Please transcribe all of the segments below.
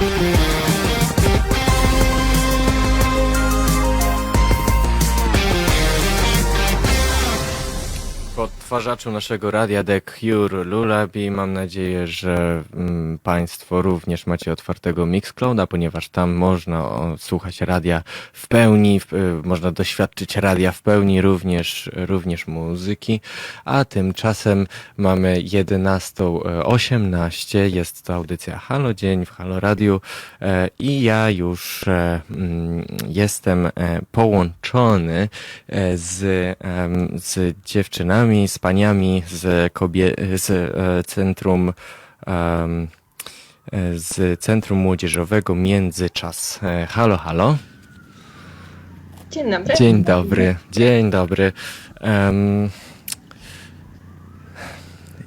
W odtwarzaczu naszego radia The Cure Lullaby mam nadzieję, że mm, Państwo również macie otwartego Mixclouda, ponieważ tam można słuchać radia w pełni, w, y, można doświadczyć radia w pełni, również, również muzyki, a tymczasem mamy 11.18, jest to audycja Halo Dzień w Halo Radiu e, i ja już e, mm, jestem e, połączony e, z, z dziewczynami, z paniami z, kobie, z e, centrum z Centrum Młodzieżowego Międzyczas. E, Halo, halo. Dzień dobry. Dzień dobry, dzień dobry. Em,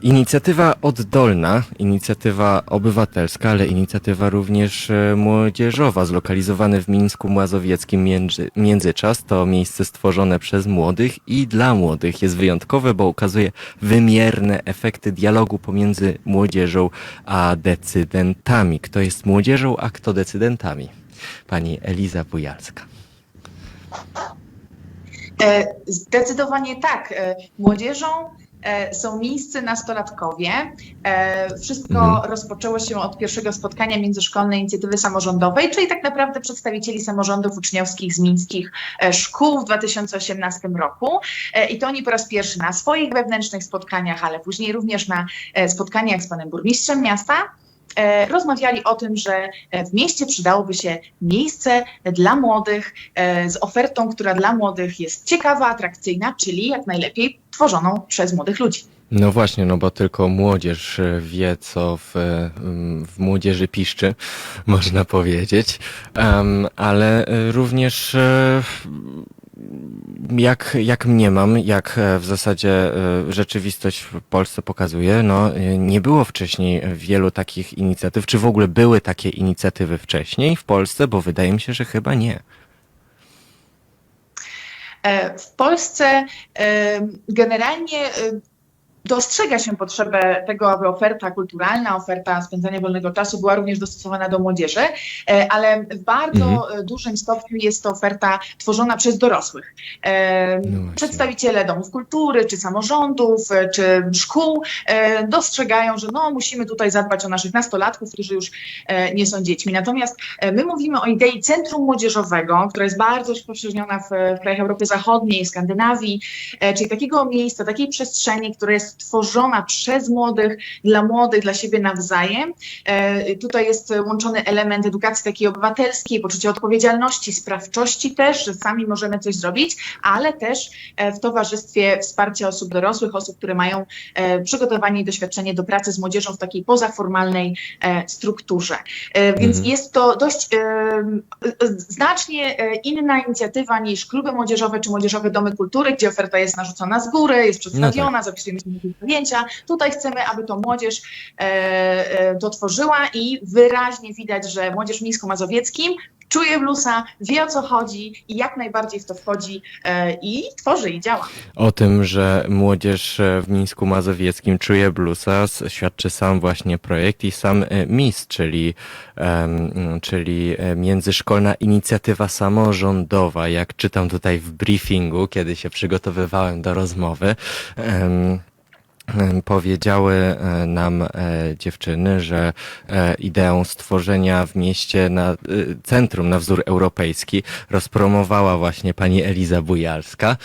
inicjatywa oddolna, inicjatywa obywatelska, ale inicjatywa również e, młodzieżowa, zlokalizowane w Mińsku Mazowieckim między, Międzyczas. To miejsce stworzone przez młodych i dla młodych. Jest wyjątkowe, bo ukazuje wymierne efekty dialogu pomiędzy młodzieżą a decydentami. Kto jest młodzieżą, a kto decydentami? Pani Eliza Bujalska. E, Zdecydowanie tak. E, Młodzieżą są miejsce nastolatkowie. E, Wszystko Mhm. rozpoczęło się od pierwszego spotkania międzyszkolnej inicjatywy samorządowej, czyli tak naprawdę przedstawicieli samorządów uczniowskich z mińskich e, szkół w 2018 roku. E, I to oni po raz pierwszy na swoich wewnętrznych spotkaniach, ale później również na e, spotkaniach z panem burmistrzem miasta e, rozmawiali o tym, że e, w mieście przydałoby się miejsce dla młodych e, z ofertą, która dla młodych jest ciekawa, atrakcyjna, czyli jak najlepiej tworzoną przez młodych ludzi. No właśnie, no bo tylko młodzież e, wie, co w, e, w młodzieży piszczy, można powiedzieć, Em, ale e, również e, jak, jak mniemam, jak e, w zasadzie e, rzeczywistość w Polsce pokazuje, no e, nie było wcześniej wielu takich inicjatyw, czy w ogóle były takie inicjatywy wcześniej w Polsce, bo wydaje mi się, że chyba nie. W Polsce generalnie dostrzega się potrzebę tego, aby oferta kulturalna, oferta spędzania wolnego czasu była również dostosowana do młodzieży, e, ale w bardzo Mhm. e, dużym stopniu jest to oferta tworzona przez dorosłych. E, No. Przedstawiciele domów kultury, czy samorządów, czy szkół dostrzegają, że no, musimy tutaj zadbać o naszych nastolatków, którzy już nie są dziećmi. Natomiast my mówimy o idei centrum młodzieżowego, która jest bardzo rozpowszechniona w, krajach Europy Zachodniej, Skandynawii, czyli takiego miejsca, takiej przestrzeni, która jest tworzona przez młodych, dla młodych, dla siebie nawzajem. E, Tutaj jest łączony element edukacji takiej obywatelskiej, poczucia odpowiedzialności, sprawczości też, że sami możemy coś zrobić, ale też e, w towarzystwie wsparcia osób dorosłych, osób, które mają e, przygotowanie i doświadczenie do pracy z młodzieżą w takiej pozaformalnej strukturze. Więc Mhm. jest to dość znacznie inna inicjatywa niż kluby młodzieżowe czy młodzieżowe domy kultury, gdzie oferta jest narzucona z góry, jest przedstawiona, zapisujemy się zdjęcia. Tutaj chcemy, aby to młodzież e, e, to tworzyła i wyraźnie widać, że młodzież w Mińsku-Mazowieckim czuje bluesa, wie o co chodzi i jak najbardziej w to wchodzi e, i tworzy i działa. O tym, że młodzież w Mińsku Mazowieckim czuje bluesa, s- świadczy sam właśnie projekt i sam MIS, czyli, czyli Międzyszkolna Inicjatywa Samorządowa. Jak czytam tutaj w briefingu, kiedy się przygotowywałem do rozmowy, powiedziały e, nam e, dziewczyny, że e, ideą stworzenia w mieście na, centrum na wzór europejski rozpromowała właśnie pani Eliza Bujalska,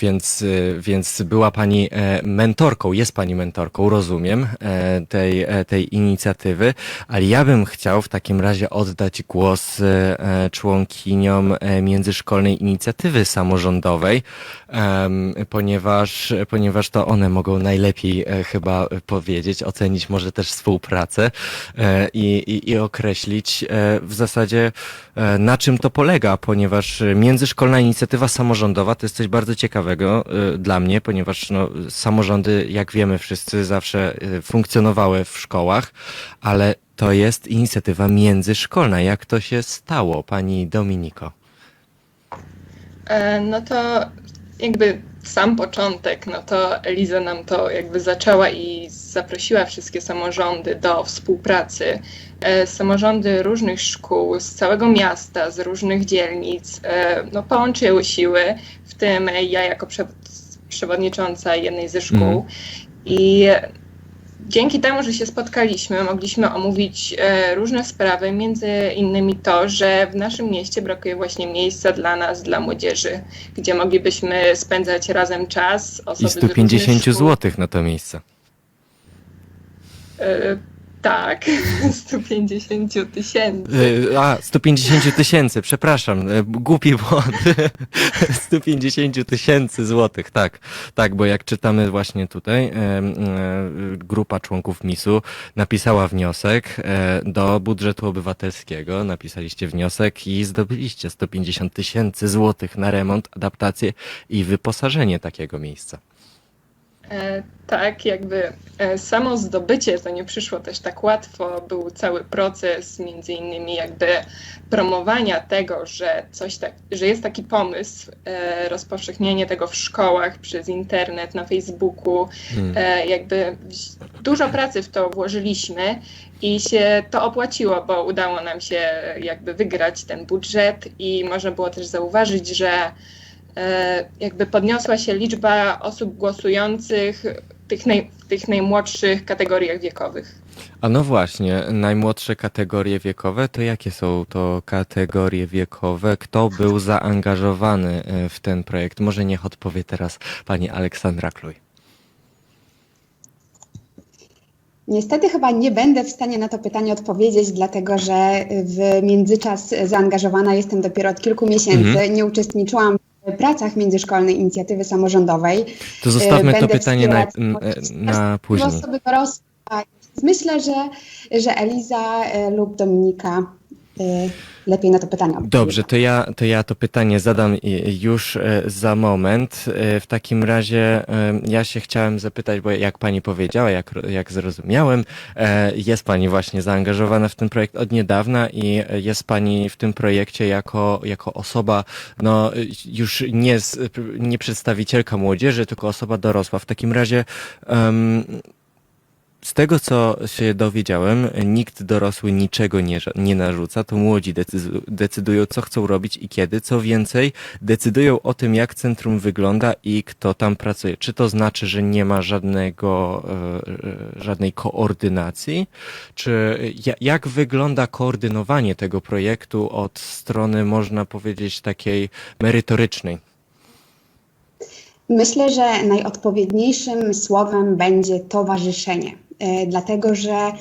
więc, więc była pani mentorką, jest pani mentorką, rozumiem, tej, tej inicjatywy, ale ja bym chciał w takim razie oddać głos członkiniom Międzyszkolnej Inicjatywy Samorządowej, ponieważ, ponieważ to one mogą najlepiej e, chyba powiedzieć, ocenić może też współpracę e, i, i, i określić e, w zasadzie e, na czym to polega, ponieważ e, Międzyszkolna Inicjatywa Samorządowa to jest coś bardzo ciekawego e, dla mnie, ponieważ no, samorządy, jak wiemy wszyscy, zawsze e, funkcjonowały w szkołach, ale to jest inicjatywa międzyszkolna. Jak to się stało, pani Dominiko? E, No to jakby sam początek, no to Eliza nam to jakby zaczęła i zaprosiła wszystkie samorządy do współpracy. E, Samorządy różnych szkół z całego miasta, z różnych dzielnic, e, no połączyły siły, w tym ja jako prze- przewodnicząca jednej ze szkół. Mhm. I dzięki temu, że się spotkaliśmy, mogliśmy omówić e, różne sprawy, między innymi to, że w naszym mieście brakuje właśnie miejsca dla nas, dla młodzieży, gdzie moglibyśmy spędzać razem czas. Osoby I z różnych 150 szkół. zł na to miejsce. Tak, 150 tysięcy. E, A, 150 tysięcy, przepraszam, e, głupi błąd. 150 tysięcy złotych, tak. Tak, bo jak czytamy właśnie tutaj, e, grupa członków MIS-u napisała wniosek do budżetu obywatelskiego, napisaliście wniosek i zdobyliście 150 tysięcy złotych na remont, adaptację i wyposażenie takiego miejsca. E, tak, jakby e, samo zdobycie to nie przyszło też tak łatwo. Był cały proces, między innymi jakby promowania tego, że coś tak, że jest taki pomysł, e, rozpowszechnienie tego w szkołach przez internet, na Facebooku. Hmm. Jakby dużo pracy w to włożyliśmy i się to opłaciło, bo udało nam się jakby wygrać ten budżet i można było też zauważyć, że jakby podniosła się liczba osób głosujących w tych, naj, w tych najmłodszych kategoriach wiekowych. A no właśnie, najmłodsze kategorie wiekowe, to jakie są to kategorie wiekowe? Kto był zaangażowany e, w ten projekt? Może niech odpowie teraz pani Aleksandra Kluj. Niestety chyba nie będę w stanie na to pytanie odpowiedzieć, dlatego że w międzyczas zaangażowana jestem dopiero od kilku miesięcy. Mhm. Nie uczestniczyłam pracach międzyszkolnej inicjatywy samorządowej. To zostawmy to Będę pytanie na, e, na później. Osoby dorosłe. Myślę, że, że Eliza e, lub Dominika e, lepiej na to pytanie. Dobrze, to ja, to ja to pytanie zadam już e, za moment. E, W takim razie e, ja się chciałem zapytać, bo jak pani powiedziała, jak, jak zrozumiałem, jest pani właśnie zaangażowana w ten projekt od niedawna i jest pani w tym projekcie jako, jako osoba, no już nie, nie przedstawicielka młodzieży, tylko osoba dorosła. W takim razie em, z tego, co się dowiedziałem, nikt dorosły niczego nie, nie narzuca, to młodzi decydują, co chcą robić i kiedy. Co więcej, decydują o tym, jak centrum wygląda i kto tam pracuje. Czy to znaczy, że nie ma żadnego, e, e, żadnej koordynacji? Czy ja- jak wygląda koordynowanie tego projektu od strony, można powiedzieć, takiej merytorycznej? Myślę, że najodpowiedniejszym słowem będzie towarzyszenie, dlatego że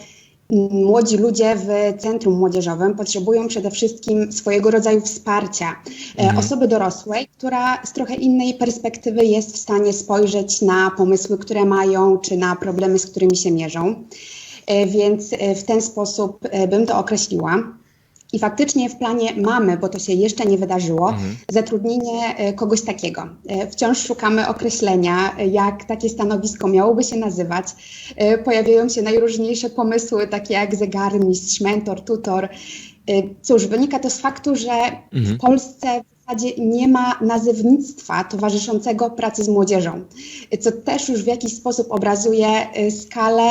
młodzi ludzie w centrum młodzieżowym potrzebują przede wszystkim swojego rodzaju wsparcia. E, Mhm. Osoby dorosłej, która z trochę innej perspektywy jest w stanie spojrzeć na pomysły, które mają, czy na problemy, z którymi się mierzą. E, Więc e, w ten sposób e, bym to określiła. I faktycznie w planie mamy, bo to się jeszcze nie wydarzyło, Mhm. zatrudnienie e, kogoś takiego. E, Wciąż szukamy określenia, e, jak takie stanowisko miałoby się nazywać. Pojawiają się najróżniejsze pomysły, takie jak zegarmistrz, mentor, tutor. Cóż, wynika to z faktu, że Mhm. w Polsce w zasadzie nie ma nazewnictwa towarzyszącego pracy z młodzieżą, co też już w jakiś sposób obrazuje skalę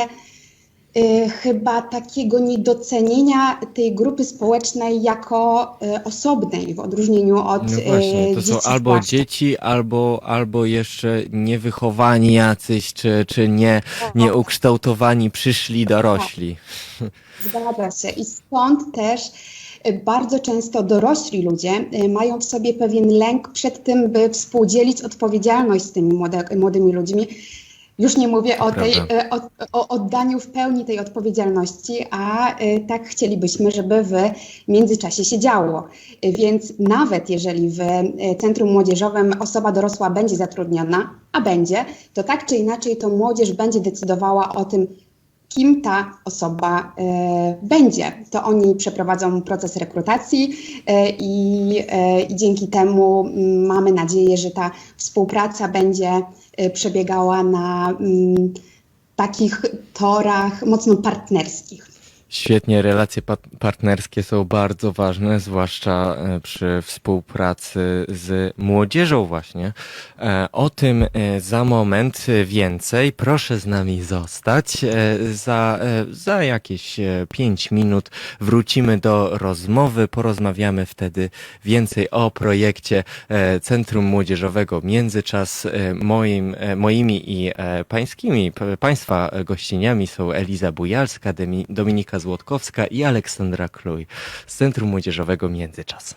chyba takiego niedocenienia tej grupy społecznej jako y, osobnej w odróżnieniu od No właśnie, y, to są dzieci albo zwłaszcza. dzieci, albo, albo jeszcze niewychowani jacyś, czy, czy nie, nieukształtowani przyszli dorośli. Zgadza się. I stąd też y, bardzo często dorośli ludzie y, mają w sobie pewien lęk przed tym, by współdzielić odpowiedzialność z tymi młode, młodymi ludźmi. Już nie mówię o, tej, y, o, o oddaniu w pełni tej odpowiedzialności, a y, tak chcielibyśmy, żeby w międzyczasie się działo. Y, Więc nawet jeżeli w centrum młodzieżowym osoba dorosła będzie zatrudniona, a będzie, to tak czy inaczej to młodzież będzie decydowała o tym, kim ta osoba e, będzie. To oni przeprowadzą proces rekrutacji e, i, e, i dzięki temu mm, mamy nadzieję, że ta współpraca będzie przebiegała na mm, takich torach mocno partnerskich. Świetnie, relacje pa- partnerskie są bardzo ważne, zwłaszcza e, przy współpracy z młodzieżą właśnie. E, O tym e, za moment więcej. Proszę z nami zostać. Za, za jakieś pięć minut wrócimy do rozmowy. Porozmawiamy wtedy więcej o projekcie Centrum Młodzieżowego Międzyczas. Moim, moimi i pańskimi, państwa gościniami są Eliza Bujalska, Dominika Złotkowska i Aleksandra Kluj z Centrum Młodzieżowego Międzyczas.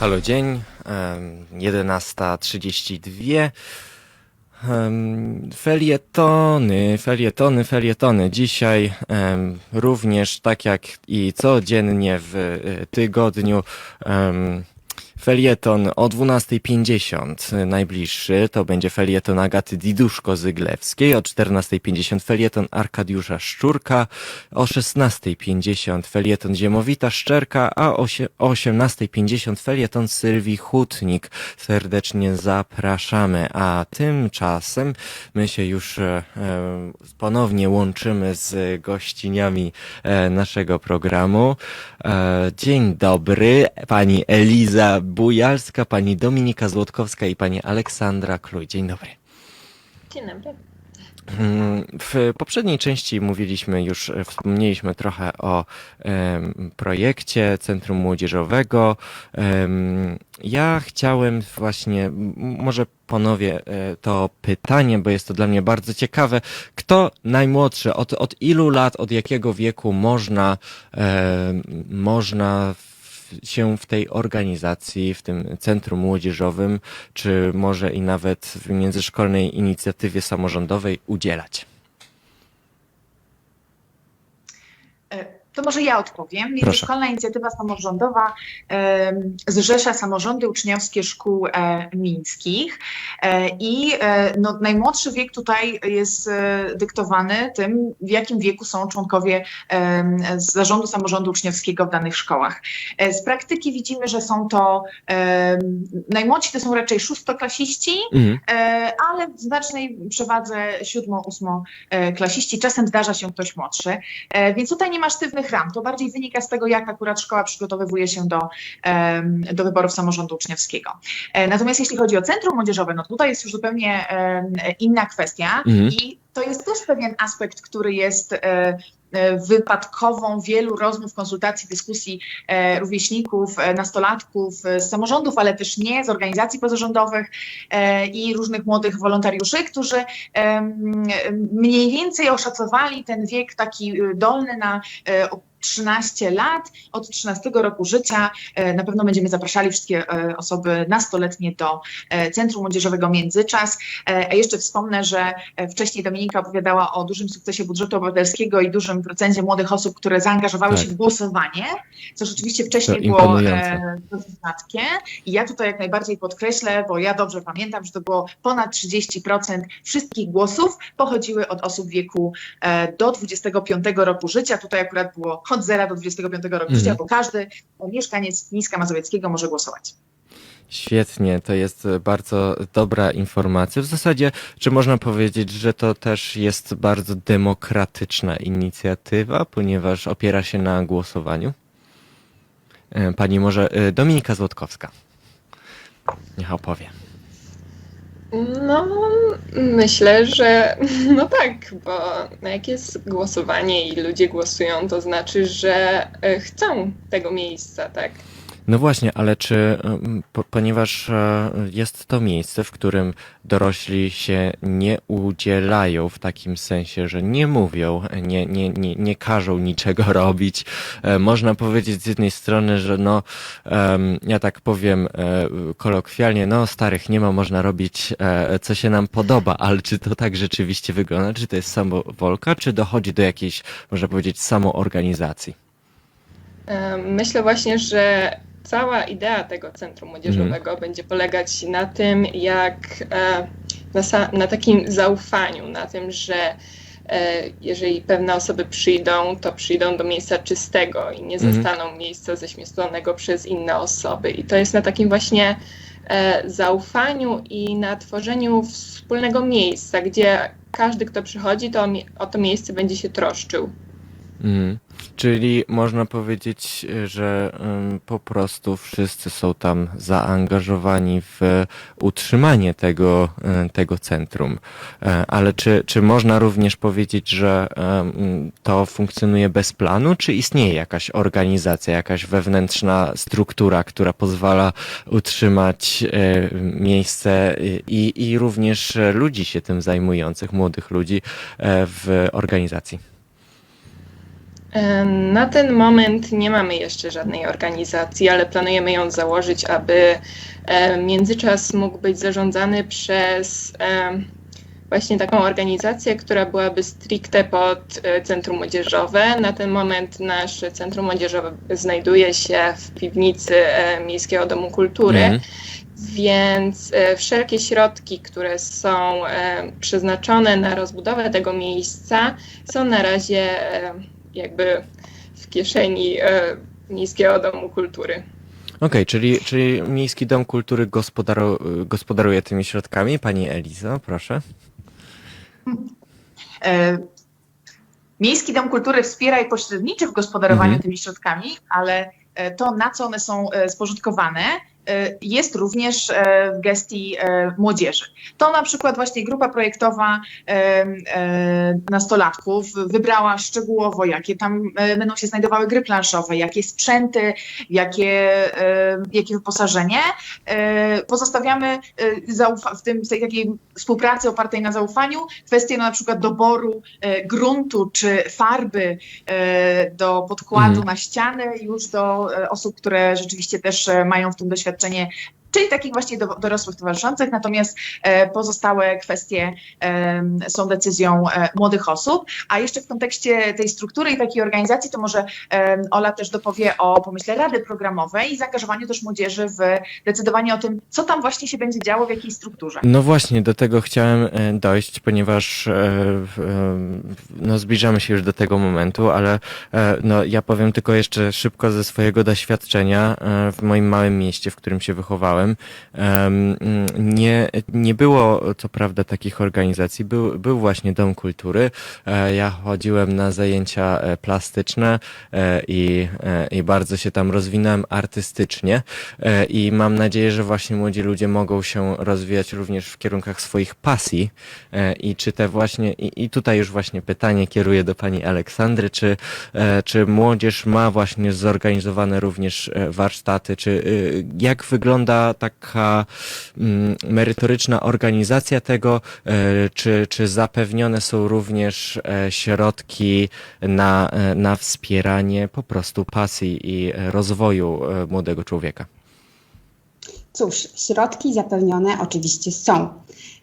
Halo dzień, em, 11.32. Em, Felietony, felietony, felietony. Dzisiaj również tak jak i codziennie w e, tygodniu felieton o 12.50 najbliższy to będzie felieton Agaty Diduszko-Zyglewskiej, o 14.50 felieton Arkadiusza Szczurka, o 16.50 felieton Ziemowita Szczerka, a o sie- o 18.50 felieton Sylwii Hutnik. Serdecznie zapraszamy, a tymczasem my się już e, e, ponownie łączymy z gościniami e, naszego programu. Dzień dobry, pani Eliza Bujalska, pani Dominika Złotkowska i pani Aleksandra Kluj. Dzień dobry. Dzień dobry. Mm, W poprzedniej części mówiliśmy już, e, wspomnieliśmy trochę o em, projekcie Centrum Młodzieżowego. Em, ja chciałem właśnie, może ponowię e, to pytanie, bo jest to dla mnie bardzo ciekawe. Kto najmłodszy, od, od ilu lat, od jakiego wieku można, em, można się w tej organizacji, w tym centrum młodzieżowym, czy może i nawet w międzyszkolnej inicjatywie samorządowej udzielać? E, To może ja odpowiem. Międzyszkolna inicjatywa samorządowa em, zrzesza samorządy uczniowskie szkół e, mińskich e, i e, no, najmłodszy wiek tutaj jest e, dyktowany tym, w jakim wieku są członkowie zarządu samorządu uczniowskiego w danych szkołach. E, Z praktyki widzimy, że są to najmłodsi to są raczej szóstoklasiści, Mhm. E, ale w znacznej przewadze siódmo-ósmo e, klasiści. Czasem zdarza się ktoś młodszy, E, więc tutaj nie ma sztywnych ram. To bardziej wynika z tego, jak akurat szkoła przygotowywuje się do, do wyborów samorządu uczniowskiego. E, Natomiast jeśli chodzi o centrum młodzieżowe, no tutaj jest już zupełnie inna kwestia Mhm. i to jest też pewien aspekt, który jest e, wypadkową wielu rozmów, konsultacji, dyskusji e, rówieśników, e, nastolatków e, z samorządów, ale też nie, z organizacji pozarządowych e, i różnych młodych wolontariuszy, którzy mniej więcej oszacowali ten wiek taki dolny na e, 13 lat. Od 13 roku życia e, na pewno będziemy zapraszali wszystkie e, osoby nastoletnie do e, Centrum Młodzieżowego Międzyczas. A jeszcze wspomnę, że wcześniej Dominika opowiadała o dużym sukcesie budżetu obywatelskiego i dużym procencie młodych osób, które zaangażowały Tak. się w głosowanie, co rzeczywiście wcześniej było dosyć rzadkie. I ja tutaj jak najbardziej podkreślę, bo ja dobrze pamiętam, że to było ponad 30% wszystkich głosów pochodziły od osób w wieku do 25 roku życia. Tutaj akurat było od 0 do 25 roku Mhm. życia, bo każdy mieszkaniec Mińska Mazowieckiego może głosować. Świetnie, to jest bardzo dobra informacja. W zasadzie, czy można powiedzieć, że to też jest bardzo demokratyczna inicjatywa, ponieważ opiera się na głosowaniu? E, Pani może e, Dominika Złotkowska. Niech opowie. No, myślę, że no tak, bo jak jest głosowanie i ludzie głosują, to znaczy, że e, chcą tego miejsca, tak? No właśnie, ale czy, ponieważ e, jest to miejsce, w którym dorośli się nie udzielają w takim sensie, że nie mówią, nie, nie, nie, nie każą niczego robić, e, można powiedzieć z jednej strony, że no, ja tak powiem e, kolokwialnie, no starych nie ma, można robić co się nam podoba, ale czy to tak rzeczywiście wygląda? Czy to jest samowolka, czy dochodzi do jakiejś, można powiedzieć, samoorganizacji? Myślę właśnie, że cała idea tego centrum młodzieżowego będzie polegać na tym, jak e, na, na takim zaufaniu, na tym, że e, jeżeli pewne osoby przyjdą, to przyjdą do miejsca czystego i nie Mhm. zastaną miejsca ześmiestlonego przez inne osoby. I to jest na takim właśnie e, zaufaniu i na tworzeniu wspólnego miejsca, gdzie każdy, kto przychodzi, to o to miejsce będzie się troszczył. Mhm. Czyli można powiedzieć, że po prostu wszyscy są tam zaangażowani w utrzymanie tego, tego centrum. E, Ale czy, czy można również powiedzieć, że to funkcjonuje bez planu, czy istnieje jakaś organizacja, jakaś wewnętrzna struktura, która pozwala utrzymać e, miejsce i, i również ludzi się tym zajmujących, młodych ludzi e, w organizacji? Na ten moment nie mamy jeszcze żadnej organizacji, ale planujemy ją założyć, aby międzyczas mógł być zarządzany przez właśnie taką organizację, która byłaby stricte pod e, Centrum Młodzieżowe. Na ten moment nasze Centrum Młodzieżowe znajduje się w piwnicy e, Miejskiego Domu Kultury. Mhm. Więc e, wszelkie środki, które są przeznaczone na rozbudowę tego miejsca, są na razie jakby w kieszeni e, Miejskiego Domu Kultury. Okej, czyli, czyli Miejski Dom Kultury gospodaru, gospodaruje tymi środkami. Pani Elizo, proszę. E, Miejski Dom Kultury wspiera i pośredniczy w gospodarowaniu Mhm. tymi środkami, ale e, to, na co one są e, spożytkowane, jest również e, w gestii e, młodzieży. To na przykład właśnie grupa projektowa e, e, nastolatków wybrała szczegółowo, jakie tam e, będą się znajdowały gry planszowe, jakie sprzęty, jakie, e, jakie wyposażenie. E, Pozostawiamy e, w tym w tej takiej współpracy opartej na zaufaniu kwestie no, na przykład doboru e, gruntu czy farby e, do podkładu Mhm. na ściany już do e, osób, które rzeczywiście też e, mają w tym doświadczenie doświadczenie Czyli takich właśnie do, dorosłych towarzyszących, natomiast e, pozostałe kwestie em, są decyzją e, młodych osób. A jeszcze w kontekście tej struktury i takiej organizacji, to może Ola też dopowie o pomyśle Rady Programowej i zaangażowaniu też młodzieży w decydowanie o tym, co tam właśnie się będzie działo, w jakiej strukturze. No właśnie, do tego chciałem e, dojść, ponieważ e, e, no, zbliżamy się już do tego momentu, ale e, no, ja powiem tylko jeszcze szybko ze swojego doświadczenia e, w moim małym mieście, w którym się wychowałem. Nie, nie było co prawda takich organizacji, był, był właśnie Dom Kultury. E, Ja chodziłem na zajęcia e, plastyczne e, i, i bardzo się tam rozwinąłem artystycznie i mam nadzieję, że właśnie młodzi ludzie mogą się rozwijać również w kierunkach swoich pasji. I czy te właśnie, i, i tutaj już właśnie pytanie kieruję do pani Aleksandry, czy, czy młodzież ma właśnie zorganizowane również warsztaty, czy y, jak wygląda taka mm, merytoryczna organizacja tego, e, czy, czy zapewnione są również e, środki na, e, na wspieranie po prostu pasji i rozwoju młodego człowieka? Cóż, środki zapewnione oczywiście są.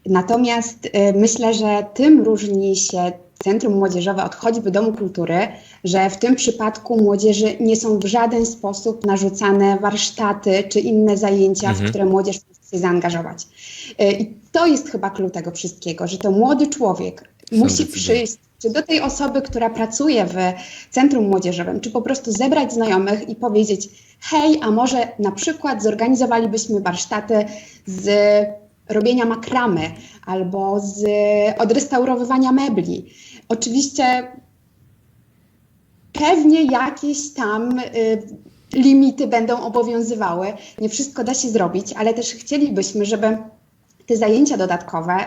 Natomiast myślę, że tym różni się Centrum Młodzieżowe od choćby Domu Kultury, że w tym przypadku młodzieży nie są w żaden sposób narzucane warsztaty czy inne zajęcia, Mhm. w które młodzież może się zaangażować. Y, I to jest chyba klucz tego wszystkiego, że to młody człowiek musi przyjść czy do tej osoby, która pracuje w centrum młodzieżowym, czy po prostu zebrać znajomych i powiedzieć: Hej, a może na przykład zorganizowalibyśmy warsztaty z robienia makramy albo z odrestaurowywania mebli. Oczywiście pewnie jakieś tam y, limity będą obowiązywały. Nie wszystko da się zrobić, ale też chcielibyśmy, żeby te zajęcia dodatkowe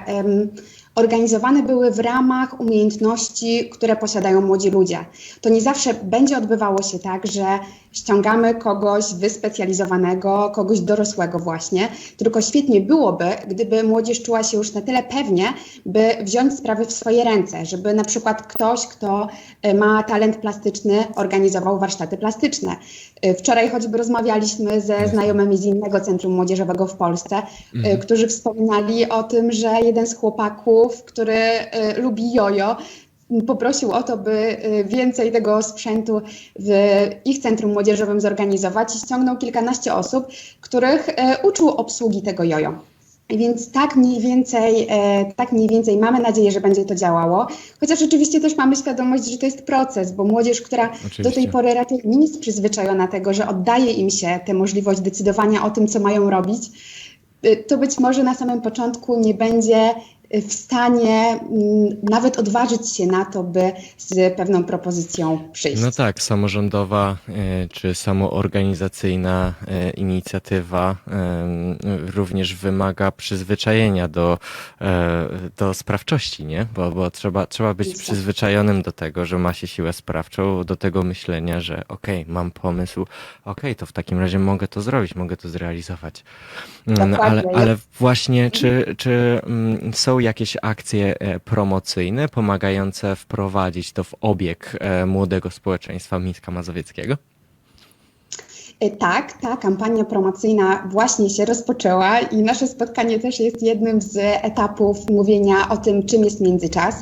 organizowane były w ramach umiejętności, które posiadają młodzi ludzie. To nie zawsze będzie odbywało się tak, że ściągamy kogoś wyspecjalizowanego, kogoś dorosłego właśnie, tylko świetnie byłoby, gdyby młodzież czuła się już na tyle pewnie, by wziąć sprawy w swoje ręce, żeby na przykład ktoś, kto e, ma talent plastyczny, organizował warsztaty plastyczne. E, Wczoraj choćby rozmawialiśmy ze znajomymi z innego centrum młodzieżowego w Polsce, e, którzy wspominali o tym, że jeden z chłopaków, który e, lubi jojo, poprosił o to, by e, więcej tego sprzętu w ich centrum młodzieżowym zorganizować i ściągnął kilkanaście osób, których e, uczył obsługi tego jojo. Więc tak mniej więcej, tak mniej więcej mamy nadzieję, że będzie to działało. Chociaż oczywiście też mamy świadomość, że to jest proces, bo młodzież, która do Oczywiście. tej pory raczej nie jest przyzwyczajona tego, że oddaje im się tę możliwość decydowania o tym, co mają robić, y, to być może na samym początku nie będzie y, w stanie mm, nawet odważyć się na to, by z pewną propozycją przyjść. No tak, samorządowa e, czy samoorganizacyjna e, inicjatywa em, również wymaga przyzwyczajenia do, e, do sprawczości, nie? Bo, bo trzeba, trzeba być Jasne. przyzwyczajonym do tego, że ma się siłę sprawczą, do tego myślenia, że okej, mam pomysł, okej, to w takim razie mogę to zrobić, mogę to zrealizować. Mm, Ale, ale właśnie, czy, czy mm, jakieś akcje e, promocyjne pomagające wprowadzić to w obieg e, młodego społeczeństwa Mińska Mazowieckiego? Y, Tak, ta kampania promocyjna właśnie się rozpoczęła i nasze spotkanie też jest jednym z etapów mówienia o tym, czym jest międzyczas.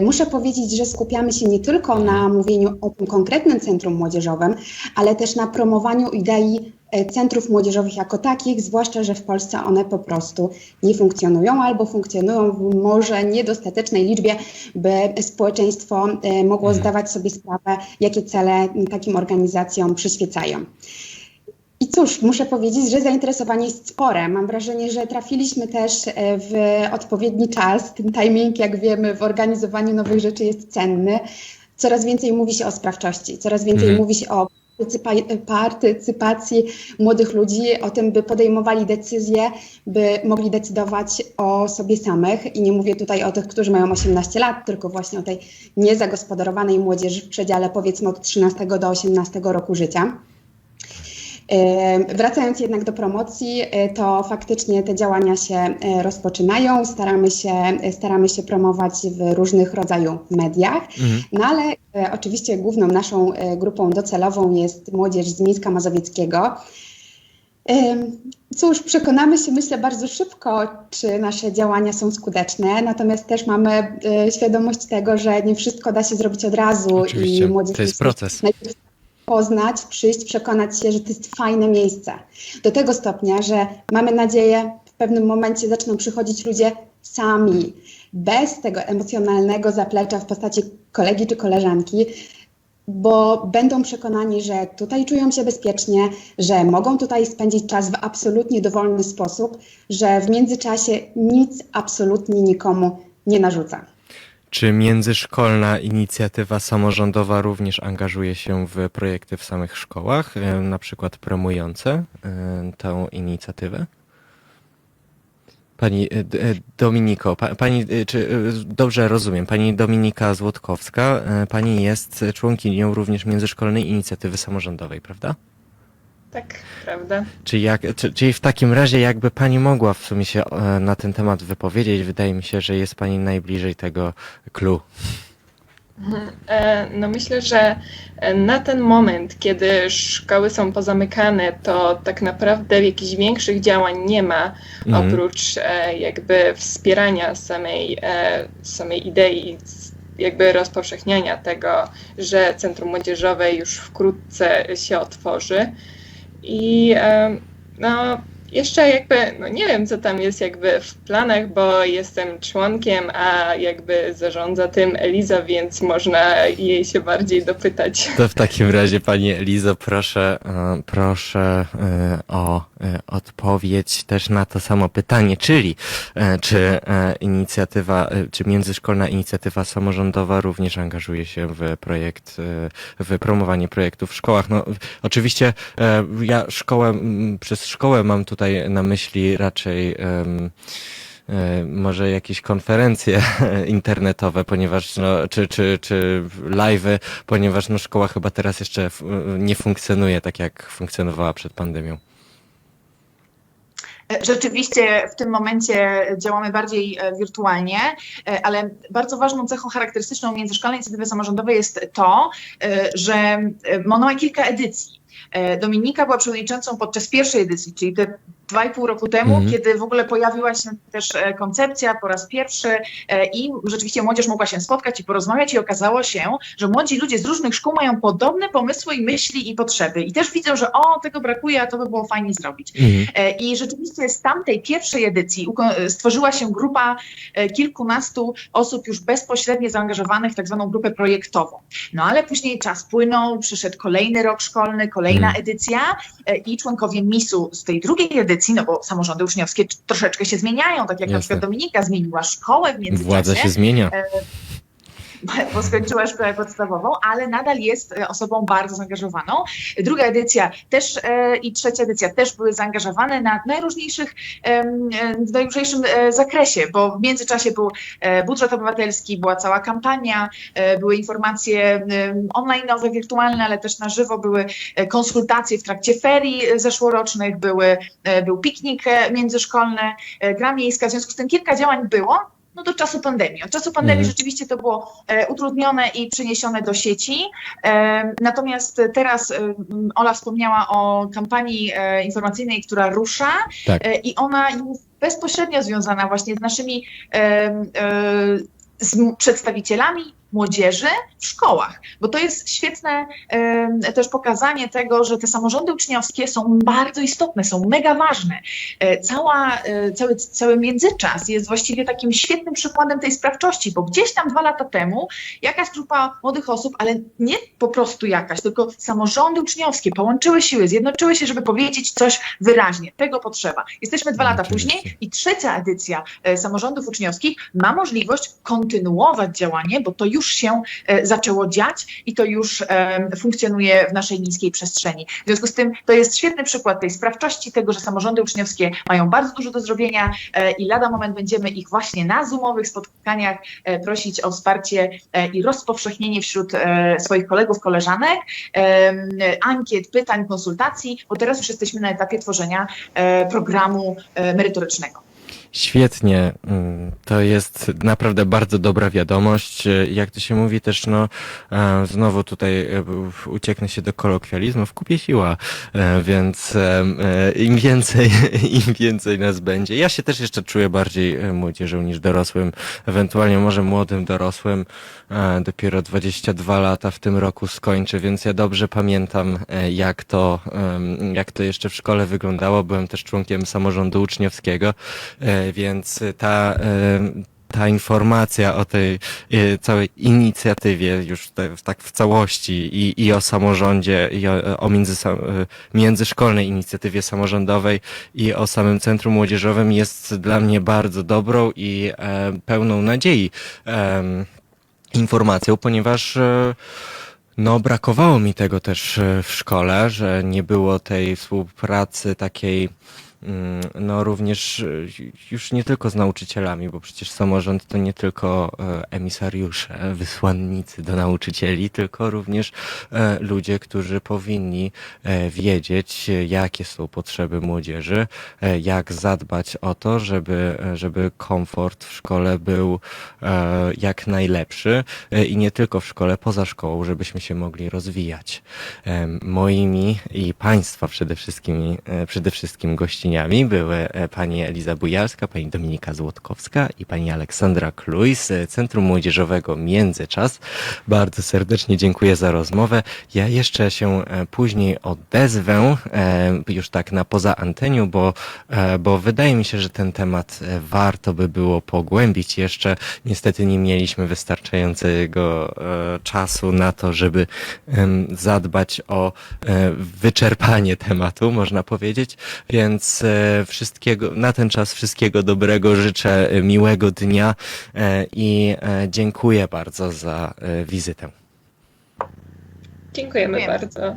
Muszę powiedzieć, że skupiamy się nie tylko na mówieniu o tym konkretnym centrum młodzieżowym, ale też na promowaniu idei centrów młodzieżowych jako takich, zwłaszcza, że w Polsce one po prostu nie funkcjonują albo funkcjonują w może niedostatecznej liczbie, by społeczeństwo y, mogło zdawać sobie sprawę, jakie cele takim organizacjom przyświecają. I cóż, muszę powiedzieć, że zainteresowanie jest spore. Mam wrażenie, że trafiliśmy też e, w odpowiedni czas. Ten timing, jak wiemy, w organizowaniu nowych rzeczy jest cenny. Coraz więcej mówi się o sprawczości, coraz więcej Mhm. mówi się o partycypacji młodych ludzi, o tym, by podejmowali decyzje, by mogli decydować o sobie samych. I nie mówię tutaj o tych, którzy mają 18 lat, tylko właśnie o tej niezagospodarowanej młodzieży w przedziale powiedzmy od 13 do 18 roku życia. Wracając jednak do promocji, e, to faktycznie te działania się e, rozpoczynają. Staramy się, e, staramy się promować w różnych rodzaju mediach, Mhm. no ale oczywiście główną naszą grupą docelową jest młodzież z Mińska Mazowieckiego. Cóż, przekonamy się, myślę, bardzo szybko, czy nasze działania są skuteczne, natomiast też mamy świadomość tego, że nie wszystko da się zrobić od razu Oczywiście, i młodzież to jest proces. Poznać, przyjść, przekonać się, że to jest fajne miejsce. Do tego stopnia, że mamy nadzieję, w pewnym momencie zaczną przychodzić ludzie sami, bez tego emocjonalnego zaplecza w postaci kolegi czy koleżanki, bo będą przekonani, że tutaj czują się bezpiecznie, że mogą tutaj spędzić czas w absolutnie dowolny sposób, że w międzyczasie nic absolutnie nikomu nie narzuca. Czy międzyszkolna inicjatywa samorządowa również angażuje się w projekty w samych szkołach, e, na przykład promujące e, tę inicjatywę? Pani e, Dominiko, pa, pani, czy dobrze rozumiem, pani Dominika Złotkowska, pani jest członkinią również międzyszkolnej inicjatywy samorządowej, prawda? Tak, prawda. Czy jak, czy, czyli w takim razie jakby pani mogła w sumie się e, na ten temat wypowiedzieć, wydaje mi się, że jest pani najbliżej tego clue. E, No myślę, że e, na ten moment, kiedy szkoły są pozamykane, to tak naprawdę jakichś większych działań nie ma, Mhm. oprócz jakby wspierania samej, samej idei, jakby rozpowszechniania tego, że Centrum Młodzieżowe już wkrótce się otworzy. I no, jeszcze jakby, no nie wiem, co tam jest jakby w planach, bo jestem członkiem, a jakby zarządza tym Eliza, więc można jej się bardziej dopytać. To w takim razie, Pani Elizo, proszę, e, proszę e, o e, odpowiedź też na to samo pytanie, czyli czy inicjatywa, czy międzyszkolna inicjatywa samorządowa również angażuje się w projekt, w promowanie projektów w szkołach. No, oczywiście ja szkołę, przez szkołę mam tutaj na myśli raczej może jakieś konferencje internetowe, ponieważ no, czy, czy, czy live'y, ponieważ no, szkoła chyba teraz jeszcze nie funkcjonuje tak, jak funkcjonowała przed pandemią. E, Rzeczywiście w tym momencie działamy bardziej e, wirtualnie, e, ale bardzo ważną cechą charakterystyczną międzyszkolnej inicjatywy samorządowej jest to, że ona ma kilka edycji. E, Dominika była przewodniczącą podczas pierwszej edycji, czyli te dwa i pół roku temu, Mhm. kiedy w ogóle pojawiła się też e, koncepcja po raz pierwszy e, i rzeczywiście młodzież mogła się spotkać i porozmawiać i okazało się, że młodzi ludzie z różnych szkół mają podobne pomysły i myśli i potrzeby i też widzą, że o, tego brakuje, a to by było fajnie zrobić. E, I rzeczywiście z tamtej pierwszej edycji stworzyła się grupa kilkunastu osób już bezpośrednio zaangażowanych w tak zwaną grupę projektową. No ale później czas płynął, przyszedł kolejny rok szkolny, kolejna Mhm. edycja e, i członkowie MIS-u z tej drugiej edycji, no bo samorządy uczniowskie troszeczkę się zmieniają, tak jak na Jasne. przykład Dominika zmieniła szkołę w międzyczasie Władza się zmienia. bo skończyła szkołę podstawową, ale nadal jest e, osobą bardzo zaangażowaną. Druga edycja też e, i trzecia edycja też były zaangażowane na najróżniejszych, e, w najróżniejszym zakresie, bo w międzyczasie był budżet obywatelski, była cała kampania, były informacje em, online'owe, wirtualne, ale też na żywo, były konsultacje w trakcie ferii zeszłorocznych, były, był piknik międzyszkolny, gra miejska, w związku z tym kilka działań było, no do czasu pandemii. Od czasu pandemii Mhm. rzeczywiście to było e, utrudnione i przeniesione do sieci. E, natomiast teraz e, Ola wspomniała o kampanii informacyjnej, która rusza Tak. i ona jest bezpośrednio związana właśnie z naszymi z przedstawicielami młodzieży w szkołach, bo to jest świetne e, też pokazanie tego, że te samorządy uczniowskie są bardzo istotne, są mega ważne. E, Cała, e, cały, cały międzyczas jest właściwie takim świetnym przykładem tej sprawczości, bo gdzieś tam dwa lata temu jakaś grupa młodych osób, ale nie po prostu jakaś, tylko samorządy uczniowskie połączyły siły, zjednoczyły się, żeby powiedzieć coś wyraźnie. Tego potrzeba. Jesteśmy dwa lata później i trzecia edycja e, samorządów uczniowskich ma możliwość kontynuować działanie, bo to już się e, zaczęło dziać i to już em, funkcjonuje w naszej miejskiej przestrzeni. W związku z tym to jest świetny przykład tej sprawczości, tego, że samorządy uczniowskie mają bardzo dużo do zrobienia e, i lada moment będziemy ich właśnie na zoomowych spotkaniach e, prosić o wsparcie e, i rozpowszechnienie wśród e, swoich kolegów, koleżanek, ankiet, pytań, konsultacji, bo teraz już jesteśmy na etapie tworzenia e, programu e, merytorycznego. Świetnie, mm, to jest naprawdę bardzo dobra wiadomość. Jak to się mówi też, no e, znowu tutaj e, w- ucieknę się do kolokwializmów, kupie siła, e, więc im więcej, im więcej nas będzie. Ja się też jeszcze czuję bardziej młodzieżą niż dorosłym, ewentualnie może młodym dorosłym. Dopiero 22 lata w tym roku skończę, więc ja dobrze pamiętam, jak to, jak to jeszcze w szkole wyglądało. Byłem też członkiem samorządu uczniowskiego. Więc ta, e, ta informacja o tej e, całej inicjatywie już tak w całości i, i o samorządzie, i o, o między, międzyszkolnej inicjatywie samorządowej i o samym Centrum Młodzieżowym jest dla mnie bardzo dobrą i e, pełną nadziei informacją, ponieważ e, no, brakowało mi tego też e, w szkole, że nie było tej współpracy takiej, no również e, już nie tylko z nauczycielami, bo przecież samorząd to nie tylko e, emisariusze, wysłannicy do nauczycieli, tylko również e, ludzie, którzy powinni e, wiedzieć, jakie są potrzeby młodzieży, jak zadbać o to, żeby, żeby komfort w szkole był jak najlepszy i nie tylko w szkole, poza szkołą, żebyśmy się mogli rozwijać. Moimi i Państwa przede wszystkim, przede wszystkim gościniami były e, pani Eliza Bujalska, pani Dominika Złotkowska i pani Aleksandra Kluj z e, Centrum Młodzieżowego Międzyczas. Bardzo serdecznie dziękuję za rozmowę. Ja jeszcze się e, później odezwę, już tak na poza anteniu, bo, bo wydaje mi się, że ten temat warto by było pogłębić jeszcze. Niestety nie mieliśmy wystarczającego czasu na to, żeby zadbać o wyczerpanie tematu, można powiedzieć. Więc wszystkiego, na ten czas wszystkiego dobrego życzę, e, miłego dnia e, i e, dziękuję bardzo za e, wizytę. Dziękujemy Dziękujemy. bardzo.